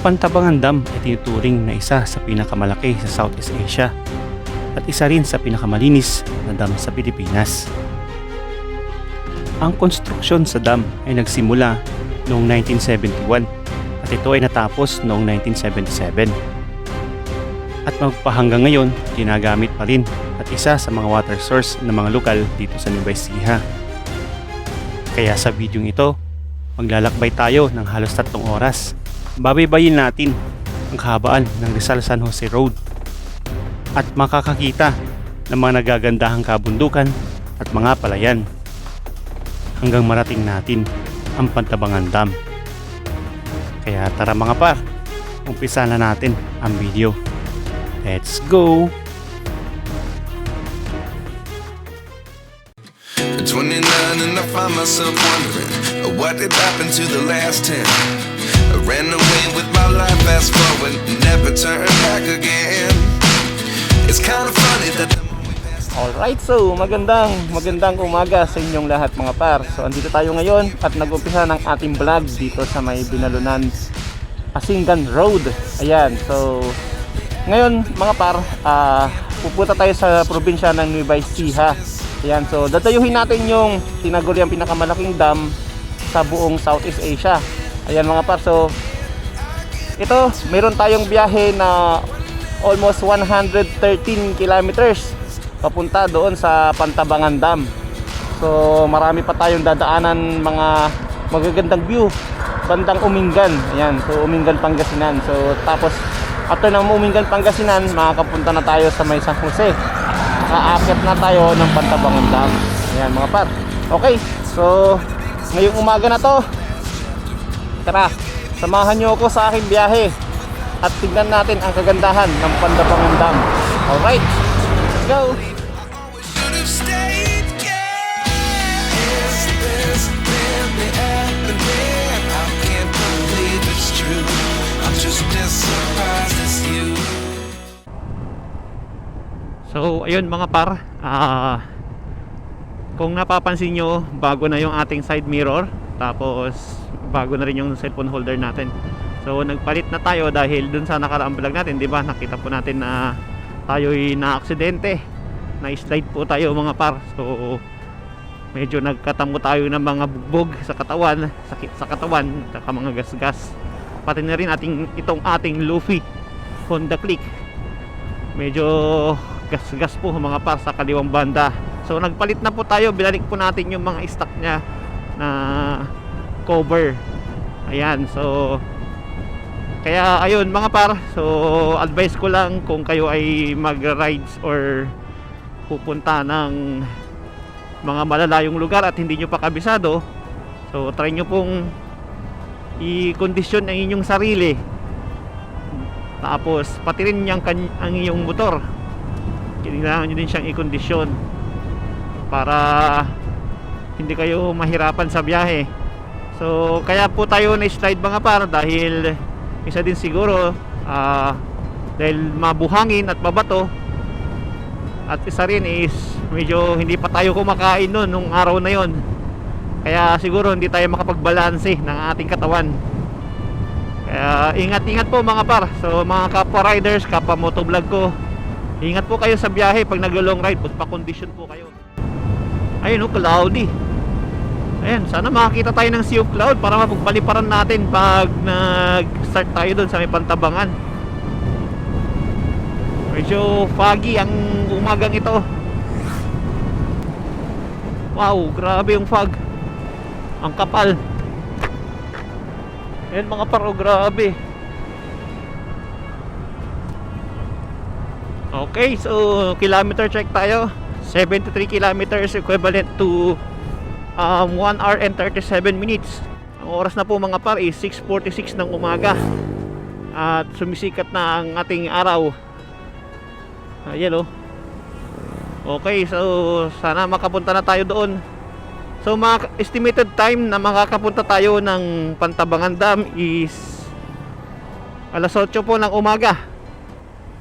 Pantabangan Dam ay tinuturing na isa sa pinakamalaki sa Southeast Asia at isa rin sa pinakamalinis na dam sa Pilipinas. Ang konstruksyon sa dam ay nagsimula noong 1971 at ito ay natapos noong 1977. At magpahanggang ngayon, ginagamit pa rin at isa sa mga water source ng mga lokal dito sa Nueva Ecija. Kaya sa video ito, maglalakbay tayo ng halos tatlong oras. Babaybayin natin ang kahabaan ng Rizal San Jose Road at makakakita ng mga nagagandahang kabundukan at mga palayan hanggang marating natin ang Pantabangan Dam. Kaya tara mga par, umpisa na natin ang video. Let's go! At 29 and I find myself wondering uh, what did happen to the last 10. I ran away with my life, fast forward, never turn back again. It's kind of funny that the Alright, so magandang magandang umaga sa inyong lahat mga par. So andito tayo ngayon at nag-umpisa ng ating vlog dito sa may Binalunan Asingan Road. Ayan, so ngayon mga par, ah, pupunta tayo sa probinsya ng Nueva Ecija. Ayan, so dadayuhin natin yung tinaguriang pinakamalaking dam sa buong Southeast Asia. Ayan mga par, so ito, meron tayong biyahe na almost 113 kilometers papunta doon sa Pantabangan Dam. So marami pa tayong dadaanan mga magagandang view bandang Umingan. Ayan, so Umingan Pangasinan. So tapos after ng Umingan Pangasinan, makakapunta na tayo sa may San Jose. Aakyat na tayo ng Pantabangan Dam. Ayan mga par. Okay, so ngayong umaga na to, tara, samahan nyo ako sa aking biyahe at tignan natin ang kagandahan ng Pantabangan Dam. Alright, let's go! So, ayun mga par, ah kung napapansin nyo, bago na yung ating side mirror, tapos bago na rin yung cellphone holder natin. So, nagpalit na tayo dahil dun sa nakaraang vlog natin, di ba? Nakita po natin na tayo'y na-aksidente. Na-slide po tayo mga par. So, medyo nagkatamo tayo ng mga bugbog sa katawan, sakit sa katawan, saka mga gasgas. Pati na rin ating, itong ating Luffy Honda Click medyo gas-gas po mga par sa kaliwang banda so nagpalit na po tayo binalik po natin yung mga stock niya na cover. Ayan so kaya ayun mga par so advice ko lang kung kayo ay mag rides or pupunta ng mga malalayong lugar at hindi nyo pa kabisado so try nyo pong i-kondisyon ang inyong sarili. Tapos pati rin kan- ang iyong motor. Kailangan nyo din siyang i-kondisyon para hindi kayo mahirapan sa biyahe so kaya po tayo na-slide mga par dahil isa din siguro ah, dahil mabuhangin at mabato at isa rin is medyo hindi pa tayo kumakain noon nung araw na yon kaya siguro hindi tayo makapagbalanse ng ating katawan kaya ingat-ingat po mga par. So mga kapwa riders, kapwa motovlog ko, ingat po kayo sa biyahe pag naglo-long ride, magpa-condition po kayo. Ayun oh, cloudy. Ayan, sana makakita tayo ng sea of cloud para mapagpaliparan natin pag nag-start tayo doon sa may pantabangan. Medyo foggy ang umagang ito. Wow, grabe yung fog. Ang kapal. Ayan mga paro, grabe. Okay, so kilometer check tayo. 73 kilometers equivalent to um, 1 hour and 37 minutes. Ang oras na po mga par is 6.46 ng umaga. At sumisikat na ang ating araw. Ayan o. Okay, so sana makapunta na tayo doon. So mga estimated time na makakapunta tayo ng Pantabangan Dam is alas 8 po ng umaga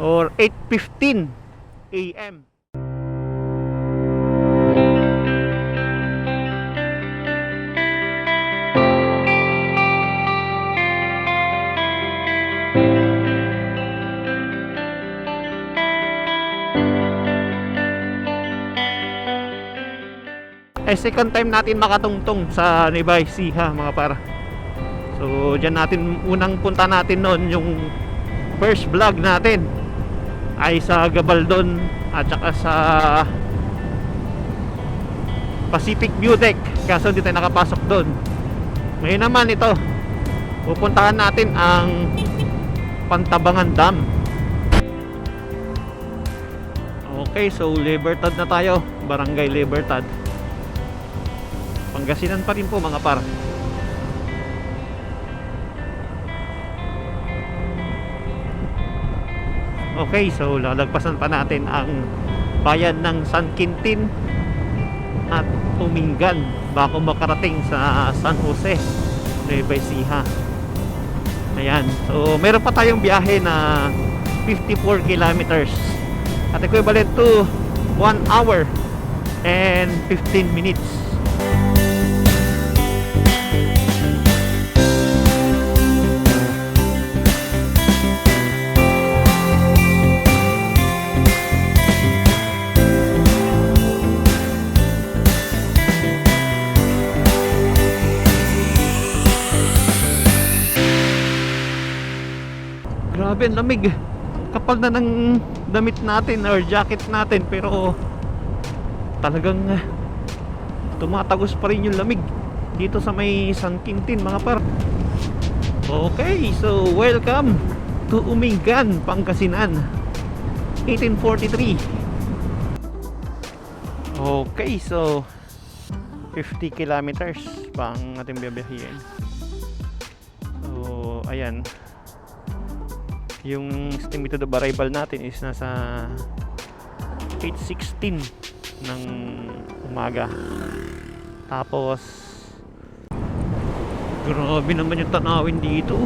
or 8.15 AM. Ay second time natin makatungtong sa Nebay Siha mga par. So dyan natin unang punta natin noon yung first vlog natin ay sa Gabaldon at saka sa Pacific View Deck kaso hindi tayo nakapasok doon. Ngayon naman ito pupuntahan natin ang Pantabangan Dam. Okay, so Libertad na tayo. Barangay Libertad. Pangasinan pa rin po mga par. Okay, so lalagpasan pa natin ang bayan ng San Quintin at Tumingan bago makarating sa San Jose, Nueva Ecija. Ayan, so meron pa tayong biyahe na 54 kilometers at equivalent to 1 hour and 15 minutes. Ang lamig. Kapal na ng damit natin or jacket natin pero talagang ah, tumatagos pa rin yung lamig dito sa may San Quintin mga par. Okay, so welcome to Umingan, Pangasinan. 1843. Okay, so 50 kilometers pa ang ating biyabihin. So, ayan yung estimated of arrival natin is nasa 8.16 ng umaga. Tapos grabe naman yung tanawin dito.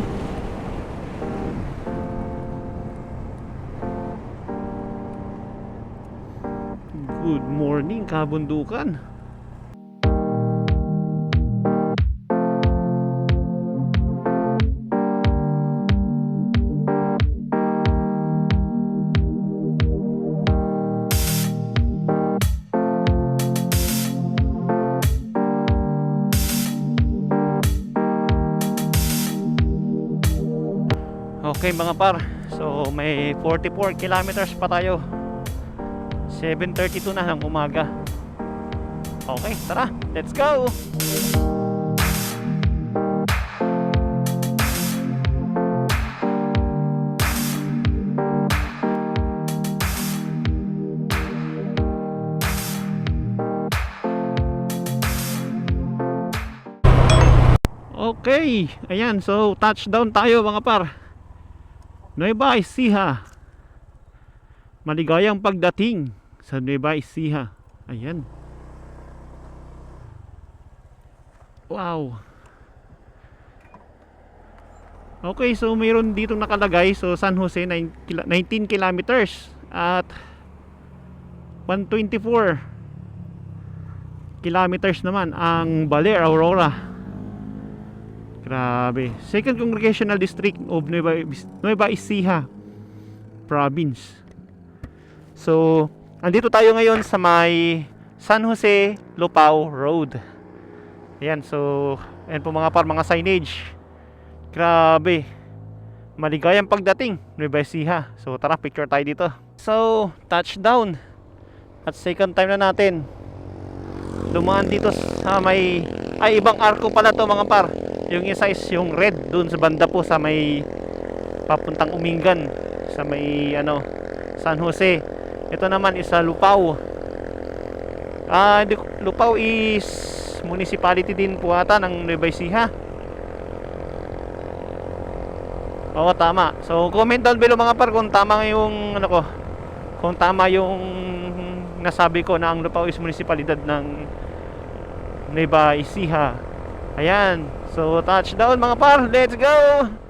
Good morning kabundukan Okay mga par, so may 44 kilometers pa tayo. 7.32 na ng umaga. Okay, tara, let's go! Okay, ayan, so touchdown tayo mga par. Nueva Ecija. Maligayang pagdating sa Nueva Ecija. Ayan. Wow. Okay, so mayroon dito nakalagay. So San Jose 9 kila- 19 kilometers at 124 kilometers naman ang Baler Aurora. Grabe. Second Congressional District of Nueva, Nueva Ecija Province. So, andito tayo ngayon sa may San Jose Lupao Road. Ayan, so, ayan po mga par, mga signage. Grabe. Maligayang pagdating, Nueva Ecija. So, tara, picture tayo dito. So, touchdown. At second time na natin. Dumaan dito sa may... Ay, ibang arko pala to mga par. Yung isa is yung red dun sa banda po sa may papuntang Umingan sa may ano San Jose. Ito naman is sa Lupao. Ah, Lupao is municipality din po ata ng Nueva Ecija. Oo, tama. So, comment down below mga par kung tama yung ano ko. Kung tama yung nasabi ko na ang Lupao is municipalidad ng Nueva Ecija. Ayan. So, touchdown mga par. Let's go!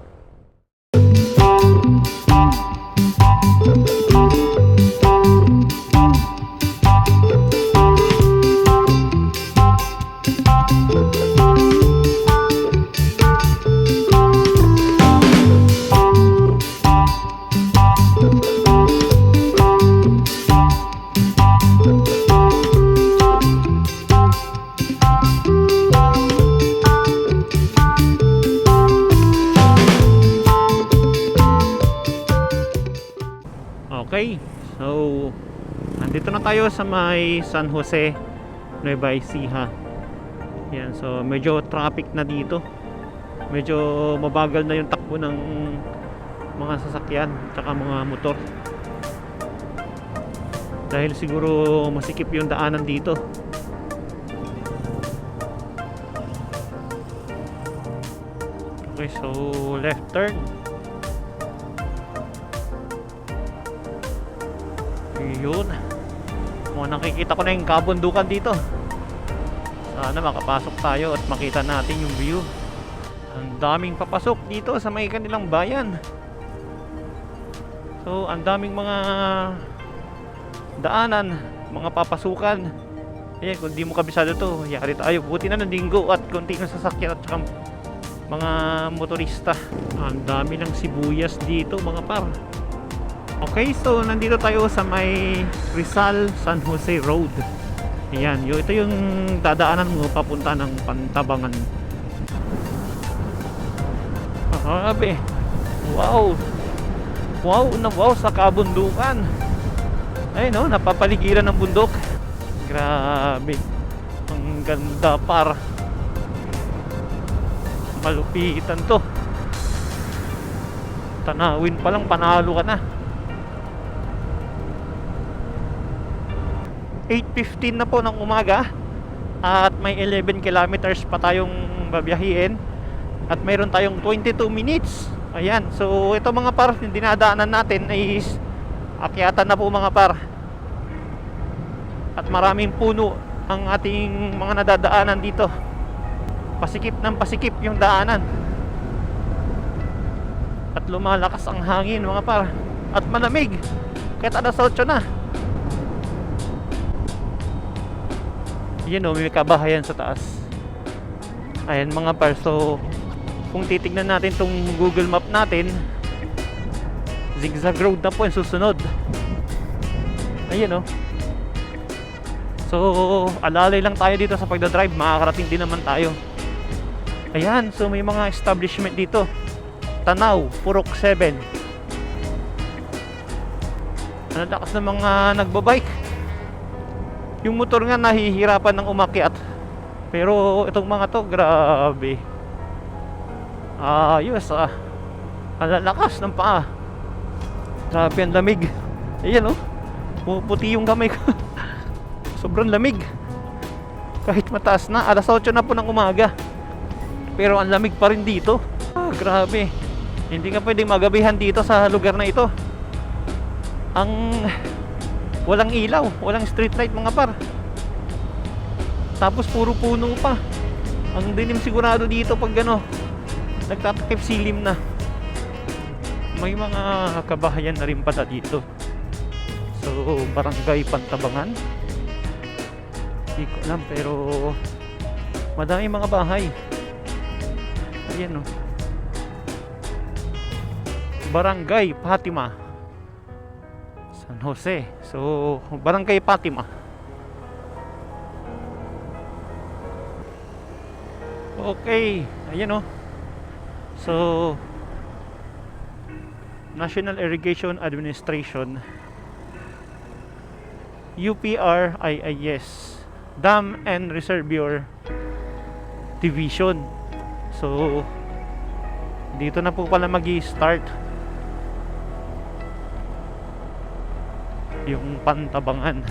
Sa may San Jose, Nueva Ecija. Yan, so medyo traffic na dito. Medyo mabagal na yung takbo ng mga sasakyan tsaka mga motor. Dahil siguro masikip yung daanan dito. Okay, so left turn. Yun. Mga nakikita ko na yung kabundukan dito. Sana makapasok tayo at makita natin yung view. Ang daming papasok dito sa may kanilang bayan. So, ang daming mga daanan, mga papasukan. Ayan, kung di mo kabisado to, yari tayo. Buti na ng linggo at konti ng sasakyan at saka mga motorista. Ang dami ng sibuyas dito, mga par. Okay, so nandito tayo sa may Rizal San Jose Road. Ayan, yun, ito yung dadaanan mo papunta ng Pantabangan. Grabe. Wow. Wow na wow sa kabundukan. Ay no, napapaligiran ng bundok. Grabe. Ang ganda par. Malupitan to. Tanawin pa lang panalo ka na. 8.15 na po ng umaga at may 11 kilometers pa tayong babiyahiin at mayroon tayong 22 minutes. Ayan so ito mga par yung dinadaanan natin is akyatan na po mga par. At maraming puno ang ating mga nadadaanan dito. Pasikip ng pasikip yung daanan. At lumalakas ang hangin mga par. At malamig. Kahit alas 8 na yun o may kabahayan sa taas. Ayan mga par so kung titignan natin tong google map natin zigzag road na po yung susunod. Ayun o so alalay lang tayo dito sa pagdadrive makakarating din naman tayo. Ayan so may mga establishment dito. Tanaw, Purok 7 ang lakas ng mga nagbabike yung motor nga nahihirapan ng umakyat. Pero itong mga to grabe. Ayos ah. Ang lalakas ng paa. Grabe ang lamig. Ayan oh. Puputi yung kamay ko. Sobrang lamig. Kahit mataas na alas 8 na po ng umaga. Pero ang lamig pa rin dito. Ah, grabe. Hindi ka pwedeng magabihan dito sa lugar na ito. Ang walang ilaw, walang street light mga par. Tapos puro puno pa. Ang dilim sigurado dito pag ano, nagtatakip silim na. May mga kabahayan na rin pala dito. So, barangay Pantabangan. Hindi ko alam pero madami mga bahay. Ayan o. Barangay Fatima. San Jose. So, Barangay Fatima. Okay, ayan oh. So, National Irrigation Administration UPRIIS Dam and Reservoir Division. So, dito na po pala magi-start yung pantabangan.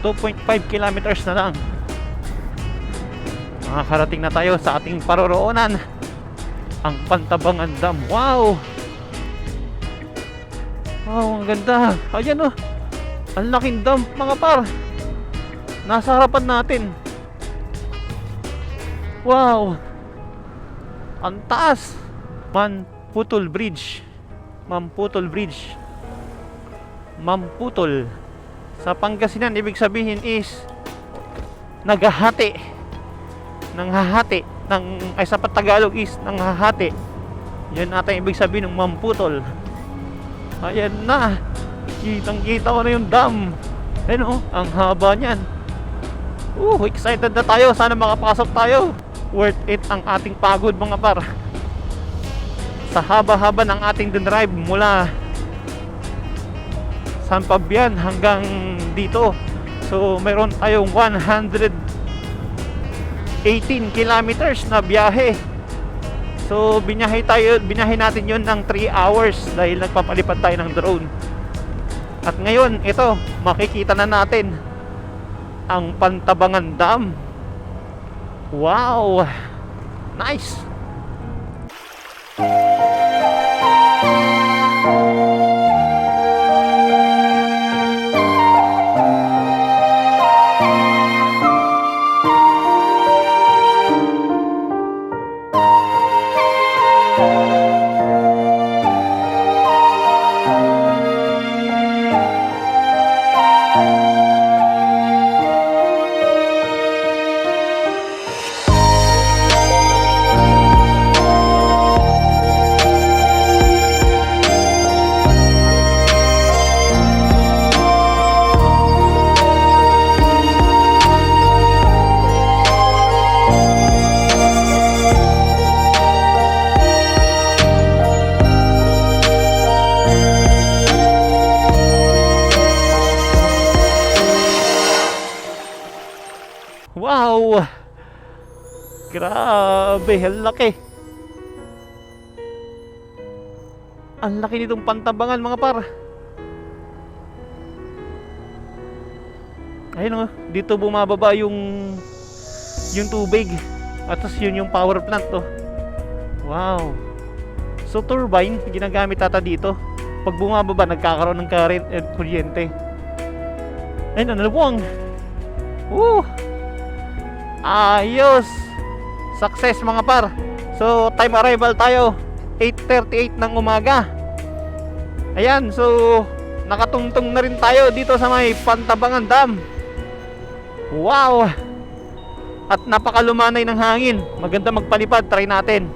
Two point five kilometers na lang. Makakarating na tayo sa ating paroroonan. Ang Pantabangan Dam. Wow! Wow, ang ganda. Ayan oh. Ang laking dam mga par. Nasa harapan natin. Wow. Ang taas. Mamputol Bridge. Mamputol Bridge. Mamputol. Sa Pangasinan, ibig sabihin is naghahati. Nanghahati. Ng, ay sa Tagalog is nanghahati. Yan ata ibig sabihin ng mamputol. Ayan na. Kitang kita ko na yung dam. Ayun oh, ang haba niyan. Uh, excited na tayo. Sana makapasok tayo. Worth it ang ating pagod mga par. Sa haba-haba ng ating drive mula San Fabian hanggang dito. So, meron tayong 118 kilometers na biyahe. So, binahe tayo, binahe natin 'yon ng 3 hours dahil nagpapalipad tayo ng drone. At ngayon, ito, makikita na natin ang Pantabangan Dam. Wow! Nice! Grabe, ang laki. Ang laki nitong pantabangan mga par. Ayun oh, dito bumababa yung yung tubig. At tapos yun yung power plant to. Wow. So turbine ginagamit ata dito. Pag bumababa nagkakaroon ng current at kuryente. Ayun, ang labuang. Woo! Ayos! Success mga par. So, time arrival tayo. 8.38 ng umaga. Ayan, so nakatungtong na rin tayo dito sa may Pantabangan Dam. Wow! At napakalumanay ng hangin. Maganda magpalipad, try natin.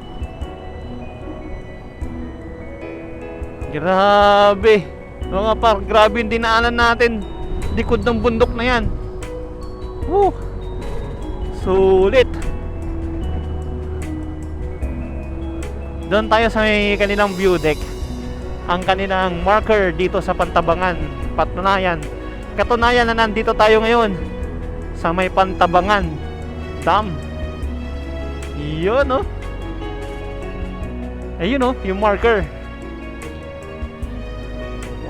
Grabe. Mga par, grabe yung dinaanan natin. Likod ng bundok na yan. Woo! Sulit. Doon tayo sa may kanilang view deck. Ang kanilang marker dito sa Pantabangan. Patunayan. Katunayan na nandito tayo ngayon sa may Pantabangan Dam. Yun oh. Ayun oh, yung marker.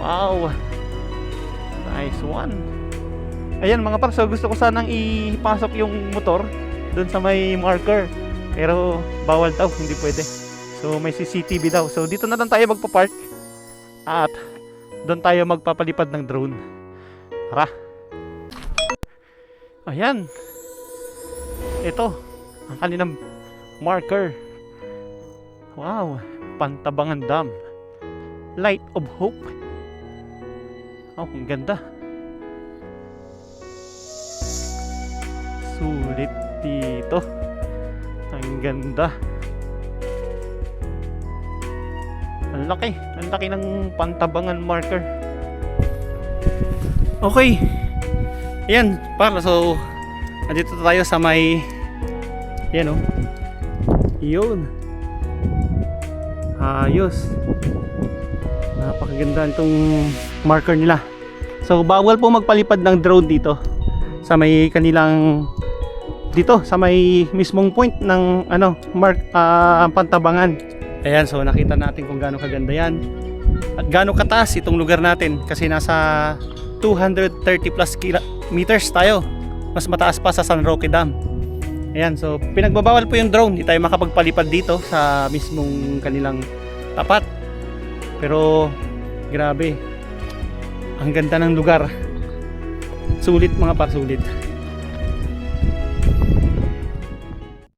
Wow. Nice one. Ayan mga par, so gusto ko sanang ipasok yung motor doon sa may marker. Pero bawal daw, hindi pwede. So may CCTV daw. So dito na lang tayo magpa-park at doon tayo magpapalipad ng drone. Tara. Ayan. Ito, ang kanilang marker. Wow, Pantabangan Dam. Light of Hope. Oh, ang ganda. Sulit dito. Ang ganda. Ang laki. Ang laki ng pantabangan marker. Okay. Ayan, para so andito tayo sa may yan oh. Yun. Ayos. Napakaganda itong marker nila. So bawal po magpalipad ng drone dito sa may kanilang dito sa may mismong point ng ano mark ah, pantabangan. Ayan, so nakita natin kung gaano kaganda yan. At gaano kataas itong lugar natin kasi nasa 230 plus kilometers tayo. Mas mataas pa sa San Roque Dam. Ayan, so pinagbabawal po yung drone. Hindi tayo makapagpalipad dito sa mismong kanilang tapat. Pero grabe. Ang ganda ng lugar. Sulit mga par, sulit.